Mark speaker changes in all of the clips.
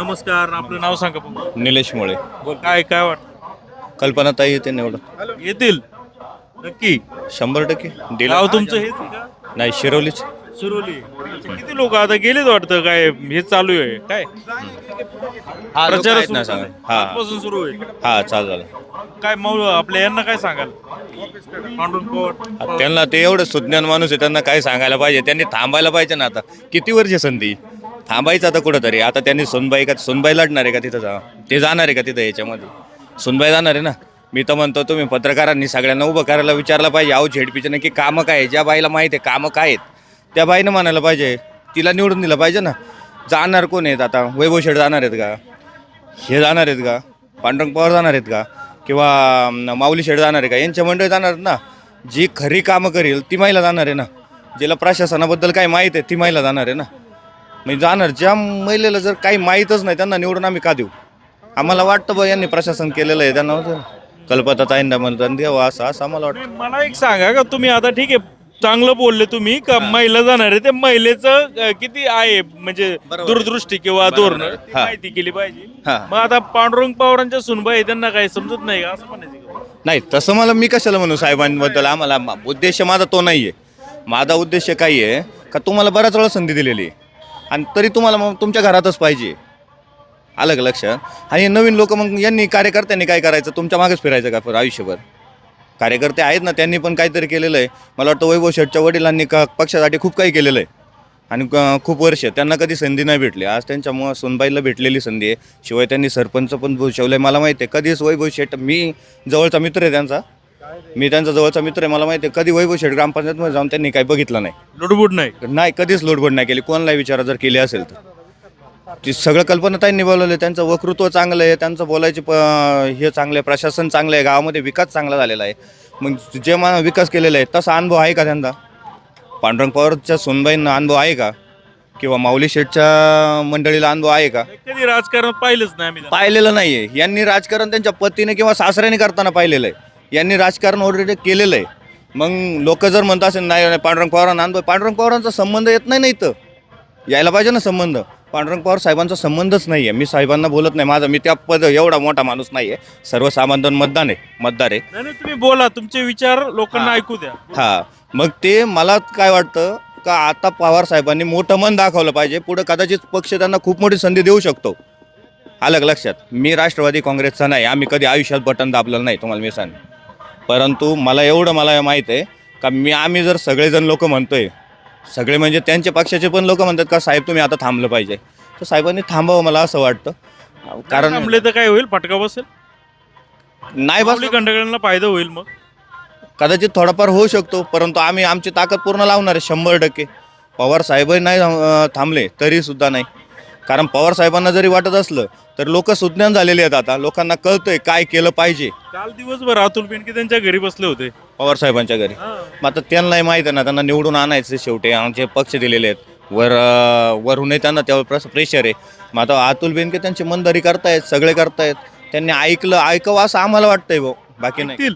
Speaker 1: नमस्कार आपलं नाव सांगा.
Speaker 2: निलेश मुळे.
Speaker 1: बोल काय काय वाटत?
Speaker 2: कल्पना ताई येते निवडून.
Speaker 1: येतील. नक्की.
Speaker 2: शंभर टक्के. दिलं.
Speaker 1: गाव तुमचं हेच आहे का?
Speaker 2: नाही शिरवलीच
Speaker 1: शिरोली. अच्छा, किती लोक आता गेलेच वाटतं? काय हे चालू आहे काय?
Speaker 2: हा
Speaker 1: प्रचार
Speaker 2: आहेत ना सांगा हा.
Speaker 1: आजपासून सुरू होईल
Speaker 2: हा चाल झालं.
Speaker 1: काय मग आपल्या यांना काय सांगाल? पांडुरंग पवार.
Speaker 2: त्यांना ते एवढं सुज्ञान माणूस आहे त्यांना काय सांगायला पाहिजे? त्यांनी थांबायला पाहिजे ना आता. किती वर्ष संधी? थांबायचं आता कुठंतरी. आता त्यांनी सोनबाई का सोनबाई लढणार आहे का तिथं जा ते जाणार आहे का तिथं याच्यामध्ये? सोनबाई जाणार आहे ना? मी तर म्हणतो तुम्ही पत्रकारांनी सगळ्यांना उभं करायला विचारलं पाहिजे. अहो झेडपीचं नक्की कामं काय आहे ज्या बाईला माहीत आहे कामं काय आहेत? त्या बाईनं म्हणायला पाहिजे. तिला निवडून दिलं पाहिजे ना? जाणार कोण आहेत आता? वैभव शेठ जाणार आहेत का? हे जाणार आहेत का? पांडुरंग पवार जाणार आहेत का? किंवा माऊली शेठ जाणार आहे का? यांच्या मंडळी जाणार आहेत ना? जी खरी कामं करेल ती महिला जाणार आहे ना? जिला प्रशासनाबद्दल काय माहीत आहे ती महिला जाणार आहे ना? म्हणजे जाणार. ज्या महिलेला जर काही माहीतच नाही त्यांना निवडून आम्ही का देऊ? आम्हाला वाटतं बा यांनी प्रशासन केलेलं आहे त्यांना कल्पता ताईंना म्हणतात द्यावं असं असं आम्हाला वाटतं.
Speaker 1: मला एक सांगा का तुम्ही आता ठीक आहे चांगलं बोलले तुम्ही का महिला जाणार आहे ते महिलेचं अं, किती आहे म्हणजे दूरदृष्टी किंवा धोरण ती
Speaker 2: हा.
Speaker 1: माहिती केली पाहिजे.
Speaker 2: हा.
Speaker 1: मग आता पांडुरंग पवारांच्या सुनबाई आहे, त्यांना काही समजत नाही का? असं म्हणायचं का?
Speaker 2: नाही तसं मला मी कशाला म्हणू साहेबांबद्दल? आम्हाला मा- उद्देश माझा तो नाही आहे माझा उद्देश काय आहे का तुम्हाला बऱ्याच वेळा संधी दिलेली आहे. आणि तरी तुम्हाला मग तुमच्या घरातच पाहिजे. आलं का लक्षात आणि नवीन लोक मग यांनी कार्यकर्त्यांनी काय करायचं? तुमच्या मागेच फिरायचं का पर आयुष्यभर? कार्यकर्ते आहेत ना त्यांनी पण काहीतरी केलेलं आहे. मला वाटतं वैभव शेठच्या वडिलांनी का पक्षासाठी खूप काही केलेलं आहे. आणि क- खूप वर्ष त्यांना कधी संधी नाही भेटली. आज त्यांच्यामुळं सोनबाईला भेटलेली संधी आहे. शिवाय त्यांनी सरपंच पण भूषवलं आहे मला माहिती आहे कधीच वैभव शेठ मी जवळचा मित्र आहे त्यांचा. मी त्यांचा जवळचा मित्र आहे मला माहिती आहे कधी वैभव शेठ ग्रामपंचायतमध्ये जाऊन त्यांनी काही बघितलं नाही.
Speaker 1: लुडबुड नाही.
Speaker 2: नाही कधीच लोडबड नाही केली. कोणालाही विचारा जर केली असेल तर. ती सगळं कल्पना त्यांनी बोलवलं. त्यांचं वक्तृत्व चांगलं आहे त्यांचं बोलायचे प हे चांगलं आहे प्रशासन चांगलं आहे गावामध्ये विकास चांगला झालेला आहे. मग जे मा विकास केलेला आहे तसा अनुभव आहे का त्यांचा? पांडुरंग पवारच्या सोनबाईंना अनुभव आहे का? किंवा माऊली शेठच्या मंडळीला अनुभव आहे का?
Speaker 1: कधी राजकारण पाहिलंच नाही आम्ही
Speaker 2: पाहिलेलं नाही आहे यांनी राजकारण त्यांच्या पतीने किंवा सासऱ्याने करताना पाहिलेलं आहे. यांनी राजकारण ऑलरेडी केलेलं आहे. मग लोक जर म्हणत असेल नाही पांडुरंग पवारांना अनुभव पांडुरंग पवारांचा संबंध येत नाही ना इथं. यायला पाहिजे ना संबंध. पांडुरंग पवार साहेबांचा संबंधच नाही आहे. मी साहेबांना बोलत नाही. माझा मी त्या पद एवढा मोठा माणूस नाही आहे. सर्वसामान्य मतदान आहे. मतदार आहे.
Speaker 1: नाही नाही, तुम्ही बोला. तुमचे विचार लोकांना. ऐकू द्या.
Speaker 2: हा. मग ते मला काय वाटतं का आता पवार साहेबांनी मोठं मन दाखवलं पाहिजे. पुढं कदाचित पक्ष त्यांना खूप मोठी संधी देऊ शकतो. आलं का लक्षात? मी राष्ट्रवादी काँग्रेसचा नाही. आम्ही कधी आयुष्यात बटन दाबलेलं नाही. तुम्हाला मी सांग परंतु मला एवढं मला माहीत आहे का मी आम्ही जर सगळेजण लोक म्हणतोय सगळे म्हणजे त्यांच्या पक्षाचे पण लोक म्हणतात का साहेब तुम्ही आता थांबलं पाहिजे. तर साहेबांनी थांबावं मला असं वाटतं. कारण
Speaker 1: थांबले तर काय होईल? फटका बसेल?
Speaker 2: नाही बस
Speaker 1: माऊली खंडकरांना फायदा होईल मग?
Speaker 2: कदाचित थोडाफार होऊ शकतो परंतु आम्ही आमची ताकद पूर्ण लावणार आहे शंभर टक्के. पवार साहेबही नाही थांबले तरी सुद्धा नाही. कारण पवार साहेबांना जरी वाटत असलं तर लोक सुज्ञान झालेले आहेत आता. लोकांना कळतंय काय केलं पाहिजे.
Speaker 1: काल दिवसभर अतुल बेनके त्यांच्या घरी बसले होते.
Speaker 2: पवार साहेबांच्या घरी. मग आता त्यांनाही माहीत आहे ना त्यांना निवडून आणायचं शेवटी आमचे पक्ष दिलेले आहेत. वर वरूनही त्यांना त्यावर प्रस प्रेशर आहे. मग आता अतुल बेनके त्यांची मनदारी करतायत सगळे करतायत. त्यांनी ऐकलं ऐकावं असं आम्हाला वाटतंय भाऊ. बाकी नाही.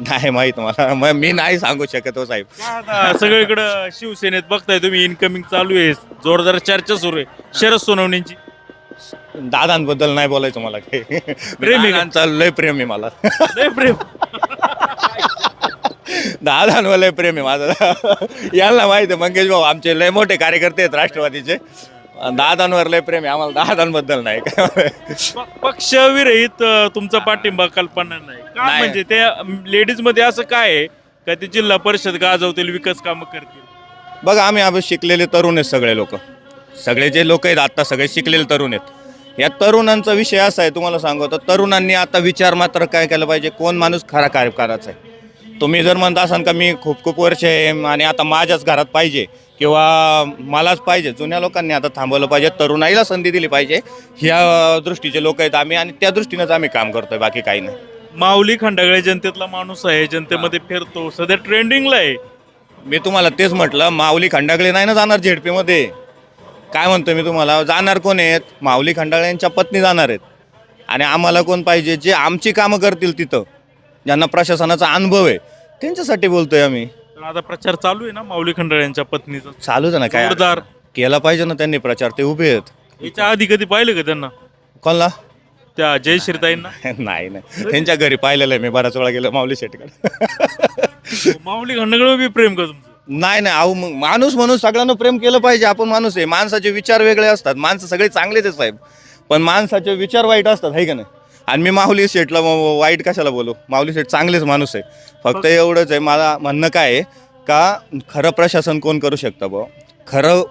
Speaker 2: नाही माहीत मला. म- मी नाही सांगू शकत हो साहेब.
Speaker 1: काय आता सगळीकडे शिवसेनेत बघताय तुम्ही इनकमिंग चालू आहे. जोरदार चर्चा सुरू आहे. शरद सोनवणेंची.
Speaker 2: दादांबद्दल नाही बोलायचं मला काही.
Speaker 1: प्रेम आहे?
Speaker 2: दादांचं लय प्रेम आहे मला.
Speaker 1: लय प्रेम.
Speaker 2: दादांवर लय प्रेम आहे माझं. यांना माहिती आहे मंगेश भाऊ आमचे लय मोठे कार्यकर्ते आहेत राष्ट्रवादीचे. दादांवर लय प्रेम आहे आम्हाला दादांबद्दल नाही.
Speaker 1: प- पक्षविरहित अं, तुमचा पाठिंबा कल्पना नाही. म्हणजे त्या लेडीजमध्ये असं काय आहे का ते जिल्हा परिषद गाजवतील विकास कामं करतील?
Speaker 2: बघा आम्ही आम्ही शिकलेले तरुण आहेत सगळे लोक. सगळे जे लोक आहेत आता सगळे शिकलेले तरुण आहेत. या तरुणांचा विषय असा आहे तुम्हाला सांगू तर तरुणांनी आता विचार मात्र काय केलं पाहिजे कोण माणूस खरा कार्यकाराचा आहे. तुम्ही जर म्हणता असाल का मी खूप खूप वर्ष आहे आणि आता माझ्याच घरात पाहिजे किंवा मलाच पाहिजे जुन्या लोकांनी आता थांबवलं पाहिजे तरुणाईला संधी दिली पाहिजे ह्या दृष्टीचे लोक आहेत आम्ही आणि त्या दृष्टीनेच आम्ही काम करतोय बाकी काही नाही.
Speaker 1: माऊली खंडागळे जनतेतला माणूस आहे जनतेमध्ये फिरतो सध्या ट्रेंडिंगला आहे.
Speaker 2: मी तुम्हाला तेच म्हटलं माऊली खंडागळे नाही ना जाणार झेडपीमध्ये? काय म्हणतो मी तुम्हाला? जाणार कोण आहेत? माऊली खंडागळे यांच्या पत्नी जाणार आहेत. आणि आम्हाला कोण पाहिजे? जे आमची कामं करतील तिथं ज्यांना प्रशासनाचा अनुभव आहे त्यांच्यासाठी बोलतोय आम्ही.
Speaker 1: तर आता प्रचार चालू आहे ना माऊली खंडागळे यांच्या पत्नीचा?
Speaker 2: चालूच आहे ना काय
Speaker 1: जोरदार.
Speaker 2: केला पाहिजे ना त्यांनी प्रचार ते उभे आहेत.
Speaker 1: याच्या आधी कधी पाहिलं का त्यांना?
Speaker 2: कोणला?
Speaker 1: त्या जयश्रीताईंना
Speaker 2: नाही नाही. त्यांच्या घरी पाहिलेलं आहे मी बराच वेळा गेलो माऊली शेटकडे.
Speaker 1: माऊली खंडगड बी प्रेम का तुमचं?
Speaker 2: नाही नाही अहो मग माणूस म्हणून सगळ्यांना प्रेम केलं पाहिजे. आपण माणूस आहे. माणसाचे विचार वेगळे असतात. माणसं सगळे चांगलेच आहेत साहेब. पण माणसाचे विचार वाईट असतात आहे का नाही? आणि मी माऊली शेठला मग वाईट कशाला बोलू? माऊली शेठ चांगलेच माणूस आहे. फक्त एवढंच आहे. मला म्हणणं काय आहे का खरं प्रशासन कोण करू शकतं बुवा? खरं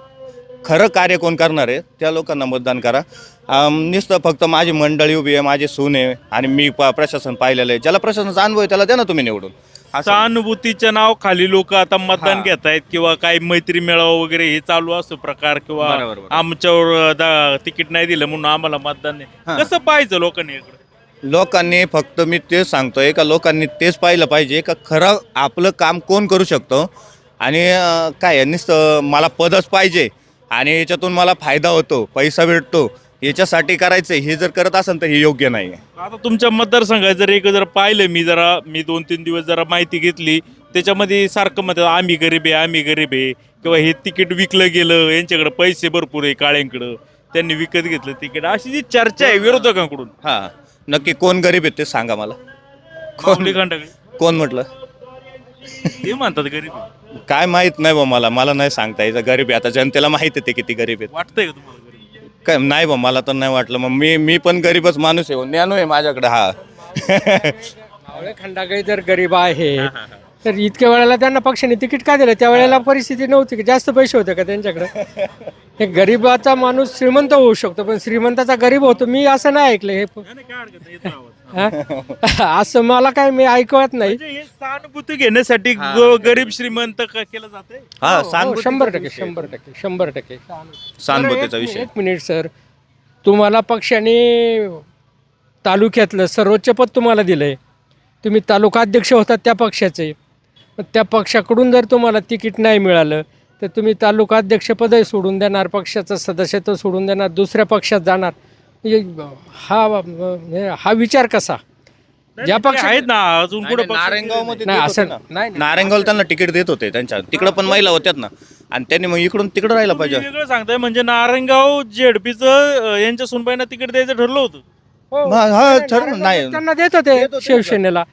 Speaker 2: खरं कार्य कोण करणार आहे त्या लोकांना मतदान करा. अम, नुसतं फक्त माझी मंडळी उभी आहे माझी सून आहे आणि मी प प्रशासन पाहिलेलं आहे. ज्याला प्रशासनाचा अनुभव आहे त्याला द्या ना तुम्ही निवडून.
Speaker 1: सहानुभूतीच्या नाव खाली लोक आता मतदान. घेत आहेत किंवा काही मैत्री मेळावा वगैरे हे चालू असतो प्रकार किंवा
Speaker 2: बरोबर, बरोबर.
Speaker 1: आमच्यावर दा- तिकीट नाही दिलं म्हणून आम्हाला मतदान
Speaker 2: हा.
Speaker 1: नाही कसं पाहायचं लोकांनी इकडे
Speaker 2: लोकांनी फक्त मी तेच सांगतोय का लोकांनी तेच पाहिलं पाहिजे का खरं आपलं काम कोण करू शकतो आणि अं, काय आहे, नुसतं मला पदच पाहिजे आणि याच्यातून मला फायदा होतो पैसा भेटतो याच्यासाठी करायचं हे जर करत असेल तर हे योग्य नाही आहे
Speaker 1: आता तुमच्या मतदारसंघात जर एक जर पाहिलं मी जरा मी दोन तीन दिवस जरा माहिती घेतली त्याच्यामध्ये सारखं म्हणतात आम्ही गरीब आहे आम्ही गरीब आहे. किंवा हे तिकीट विकलं गेलं यांच्याकडे पैसे भरपूर आहे काळ्यांकडं. त्यांनी विकत घेतलं तिकीट. अशी जी चर्चा आहे विरोधकांकडून.
Speaker 2: हां नक्की कोण गरीब आहेत ते सांगा मला.
Speaker 1: खंडाकडे
Speaker 2: कोण म्हटलं?
Speaker 1: ते म्हणतात गरीब आहे.
Speaker 2: काय माहीत नाही बा मला मला नाही सांगता यायचं. गरीब आहे. आता जनतेला माहीत आहे ते किती गरीब आहेत.
Speaker 1: वाटतंय का तुम्हाला?
Speaker 2: काय नाही बा मला तर नाही वाटलं. मग मी मी पण गरीबच माणूस आहे हो. ज्ञानो आहे माझ्याकडे हा.
Speaker 3: मावळे खंडागळी जर गरीब आहे तर इतक्या वेळेला त्यांना पक्षाने तिकीट का दिलं? त्यावेळेला परिस्थिती नव्हती की जास्त पैसे होते का त्यांच्याकडे? हे गरीबाचा माणूस श्रीमंत होऊ शकतो पण श्रीमंताचा गरीब होतो. मी असं नाही ऐकलं हे. हा? असं मला काय मी ऐकवत नाही.
Speaker 1: म्हणजे हे सहानुभूती घेण्यासाठी ग- गरीब श्रीमंत क- केलं जाते
Speaker 2: हा
Speaker 3: हो,
Speaker 2: सांग
Speaker 3: शंभर टक्के शंभर टक्के शंभर टक्के.
Speaker 2: सहानुभूतीचा विषय.
Speaker 3: एक मिनिट सर. तुम्हाला पक्षाने तालुक्यातलं सर्वोच्च पद तुम्हाला दिलंय. तुम्ही तालुकाध्यक्ष होतात त्या पक्षाचे. पण त्या पक्षाकडून जर तुम्हाला तिकीट नाही मिळालं तर तुम्ही तालुकाध्यक्षपदही सोडून देणार पक्षाचं सदस्यत्व सोडून देणार दुसऱ्या पक्षात जाणार म्हणजे हा हा विचार कसा ज्या
Speaker 1: पक्ष आहेत ना अजून कुठे
Speaker 2: नारायणगावमध्ये
Speaker 3: नाही असं. नाही.
Speaker 2: नारायणगावला त्यांना तिकीट देत होते त्यांच्या तिकडं पण महिला होत्यात ना आणि त्यांनी मग इकडून तिकडं राहायला पाहिजे
Speaker 1: वेगळं सांगताय म्हणजे नारायणगाव जेडपीचं यांच्या सुनबाईंना तिकीट द्यायचं ठरलं होतं
Speaker 3: हो.
Speaker 2: हा, ठरलं. नाही.
Speaker 3: त्यांना देत होते शिवसेनेला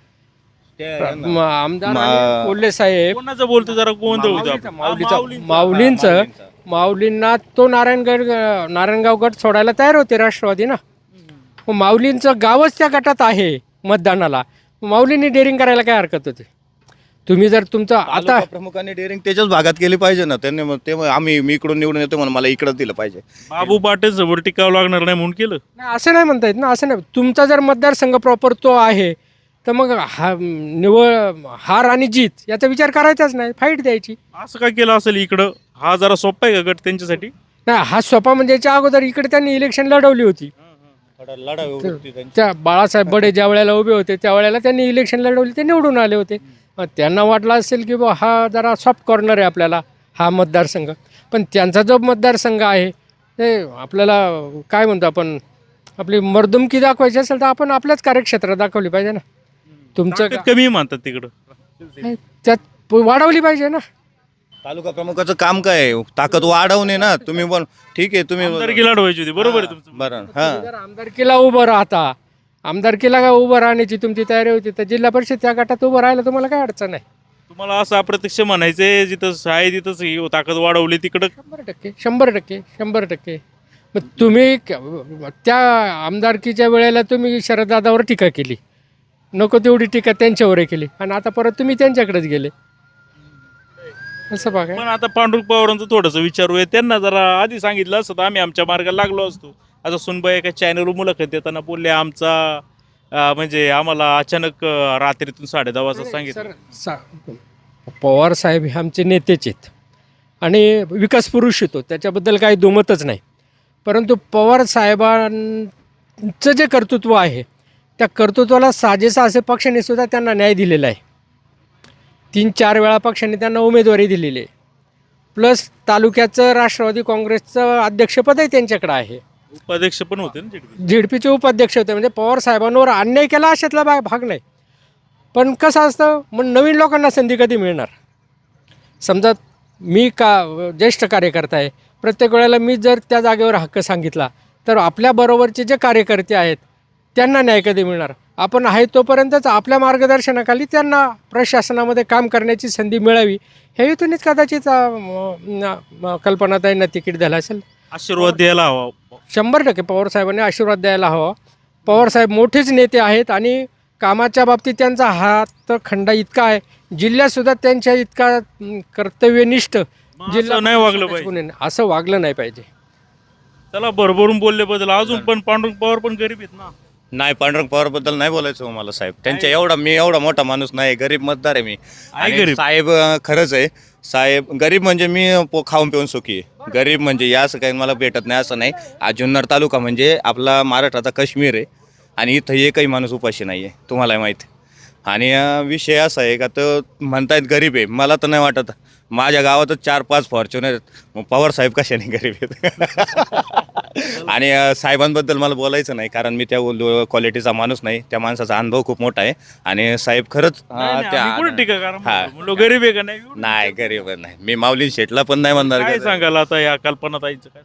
Speaker 3: म- आमदार
Speaker 2: मा-
Speaker 3: आणि कोल्हे साहेब.
Speaker 1: कोणाचं बोलतो जरा गोंधळ होतो
Speaker 3: माऊलीचा
Speaker 1: आपण.
Speaker 3: माऊलीचा
Speaker 1: माऊलींचा.
Speaker 3: माऊलींचं माऊलींना तो नारायणगड नारायणगाव गट सोडायला तयार होते राष्ट्रवादी ना. मग माऊलींचं गावच त्या गटात आहे मतदानाला. माऊलींनी डेअरिंग करायला काय हरकत होती? तुम्ही जर तुमचं आता
Speaker 2: प्रमुखांनी डेअरिंग त्याच्याच भागात केली पाहिजे ना. त्यांनी मग ते मग आम्ही मी इकडून निवडून येतो म्हणून मला इकडंच दिलं पाहिजे.
Speaker 1: बाबू पाटील समोर टिकावं लागणार नाही म्हणून केलं.
Speaker 3: नाही, असं नाही म्हणता येत ना असं नाही. तुमचा जर मतदारसंघ प्रॉपर तो आहे तर मग हा निवड हार आणि जीत याचा विचार करायचाच नाही. फाईट द्यायची.
Speaker 1: असं काय केलं असेल इकडं? हा जरा सोपा आहे का गट त्यांच्यासाठी?
Speaker 3: नाही हा सोपा म्हणजे याच्या अगोदर इकडे त्यांनी इलेक्शन लढवली होती. त्या बाळासाहेब बडे ज्या वेळेला उभे होते त्यावेळेला त्यांनी इलेक्शन लढवली ते निवडून आले होते. मग त्यांना वाटलं असेल की बा हा जरा सॉफ्ट कॉर्नर आहे आपल्याला हा मतदारसंघ. पण त्यांचा जो मतदारसंघ आहे ते आपल्याला काय म्हणतो आपण आपली मर्दुमकी दाखवायची असेल तर आपण आपल्याच कार्यक्षेत्रात दाखवली पाहिजे ना. तुमचं
Speaker 1: ताकद कमी म्हणतात तिकडं.
Speaker 3: त्यात वाढवली पाहिजे ना.
Speaker 2: तालुका प्रमुखाचं काम काय आहे? ताकद वाढवणे ना. तुम्ही पण ठीक आहे तुम्ही
Speaker 1: आमदारकी लढवायची होती. बरोबर आहे तुमचं.
Speaker 2: बरं हा.
Speaker 3: जर आमदारकीला उभं राहता आमदारकीला काय उभं राहण्याची तुमची तयारी होती तर जिल्हा परिषद त्या गटात उभं राहायला तुम्हाला काय अडचण आहे?
Speaker 1: तुम्हाला असं अप्रत्यक्ष म्हणायचंय जिथं आहे तिथंच ही ताकद वाढवली तिकडं.
Speaker 3: शंभर टक्के शंभर टक्के शंभर टक्के. मग तुम्ही क- त्या आमदारकीच्या वेळेला तुम्ही शरददादावर टीका केली. नको तेवढी टीका त्यांच्यावरही केली. आणि आता परत तुम्ही त्यांच्याकडेच गेले. असं बघा.
Speaker 1: पण आता पांडुरंग पवारांचं थोडंसं विचारूया. त्यांना जरा आधी सांगितलं असतं तर आम्ही आमच्या मार्गाला लागलो असतो. आता सुनबाई एका चॅनलवर मुलाखत देताना बोलले आमचा अं, म्हणजे आम्हाला अचानक अं, रात्रीतून साडे दहा वाजता सांगितलं.
Speaker 3: सर सा पवार साहेब हे आमचे नेतेच आहेत. आणि विकास पुरुष येतो. त्याच्याबद्दल काही दुमतच नाही. परंतु पवार साहेबांचं जे कर्तृत्व आहे त्या कर्तृत्वाला साजेसा असे पक्षाने सुद्धा त्यांना न्याय दिलेला आहे. तीन चार वेळा पक्षाने त्यांना उमेदवारी दिलेली आहे. प्लस तालुक्याचं राष्ट्रवादी काँग्रेसचं अध्यक्षपदही त्यांच्याकडे आहे.
Speaker 1: उपाध्यक्ष पण होते ना
Speaker 3: झेडपीचे उपाध्यक्ष होते. म्हणजे पवार साहेबांवर अन्याय केला अशातला भाग भाग नाही. पण कसं असतं मग नवीन लोकांना संधी कधी मिळणार? समजा मी का ज्येष्ठ कार्यकर्ता आहे. प्रत्येक वेळेला मी जर त्या जागेवर हक्क सांगितला तर आपल्याबरोबरचे जे कार्यकर्ते आहेत त्यांना न्याय कधी मिळणार? आपण आहे तोपर्यंतच आपल्या मार्गदर्शनाखाली त्यांना प्रशासनामध्ये काम करण्याची संधी मिळावी. हे हेतूनच कदाचित कल्पनाताईंना तिकीट द्यायला असेल.
Speaker 1: आशीर्वाद द्यायला हवा.
Speaker 3: शंभर टक्के पवारसाहेबांनी आशीर्वाद द्यायला हवा. पवारसाहेब मोठेच नेते आहेत आणि कामाच्या बाबतीत त्यांचा हात खंडा इतका आहे. जिल्ह्यातसुद्धा त्यांच्या इतका कर्तव्यनिष्ठ
Speaker 1: असं नाही वागलं पाहिजे.
Speaker 3: असं वागलं नाही पाहिजे.
Speaker 1: चला भरभरून बोलल्याबद्दल अजून पण पांडुरंग पवार पण गरीब आहेत ना.
Speaker 2: नाही पांडुरंग पवारबद्दल नाही बोलायचं हो मला साहेब. त्यांच्या एवढा मी एवढा मोठा माणूस नाही गरीब मतदार आहे मी. आणि
Speaker 1: गरीब.
Speaker 2: साहेब अं, खरंच आहे. साहेब गरीब म्हणजे मी पो खाऊन पिऊन सुखी आहे. गरीब म्हणजे या असं काही मला भेटत नाही असं नाही. आज जुन्नर तालुका म्हणजे आपला महाराष्ट्राचा काश्मीर आहे. आणि इथं एकही माणूस उपाशी नाही आहे तुम्हाला माहिती आहे. आणि विषय असा आहे का तर म्हणतायत गरीब आहे. मला तर नाही वाटत. माझ्या गावातच चार पाच फॉर्च्युनर आहेत. मग पवार साहेब कशाने गरीब आहेत? आणि साहेबांबद्दल मला बोलायचं नाही कारण मी त्या क्वालिटीचा माणूस नाही. त्या माणसाचा अनुभव खूप मोठा आहे. आणि साहेब खरंच.
Speaker 1: म्हणलो गरीब आहे का नाही?
Speaker 2: नाही गरीब नाही. मी माऊली शेटला पण नाही म्हणणार
Speaker 1: सांगाल आता या कल्पनाताईंचं काय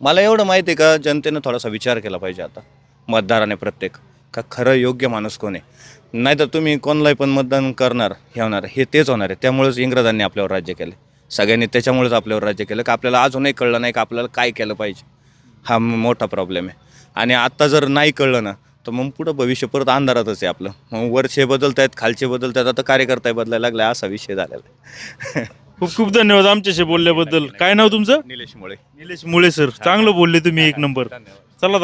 Speaker 2: मला एवढं माहिती आहे का जनतेनं थोडासा विचार केला पाहिजे आता. मतदाराने प्रत्येक. का खरं योग्य माणूस कोण आहे? नाहीतर तुम्ही कोणालाही पण मतदान करणार हे होणार हे तेच होणार आहे. त्यामुळेच इंग्रजांनी आपल्यावर राज्य केले सगळ्यांनी त्याच्यामुळेच आपल्यावर राज्य केलं का आपल्याला अजूनही कळलं नाही का आपल्याला काय केलं पाहिजे. हा मोठा प्रॉब्लेम आहे. आणि आत्ता जर नाही कळलं ना तर मग पुढं भविष्य परत अंधारातच आहे आपलं. मग वरचे बदलत आहेत खालचे बदलत आहेत आता कार्यकर्ता बदलायला लागला असा विषय झालेला आहे.
Speaker 1: खूप खूप धन्यवाद आमच्याशी बोलल्याबद्दल. काय नाव तुमचं?
Speaker 2: निलेश मुळे.
Speaker 1: निलेश मुळे सर. चांगलं बोलले तुम्ही एक नंबर. चला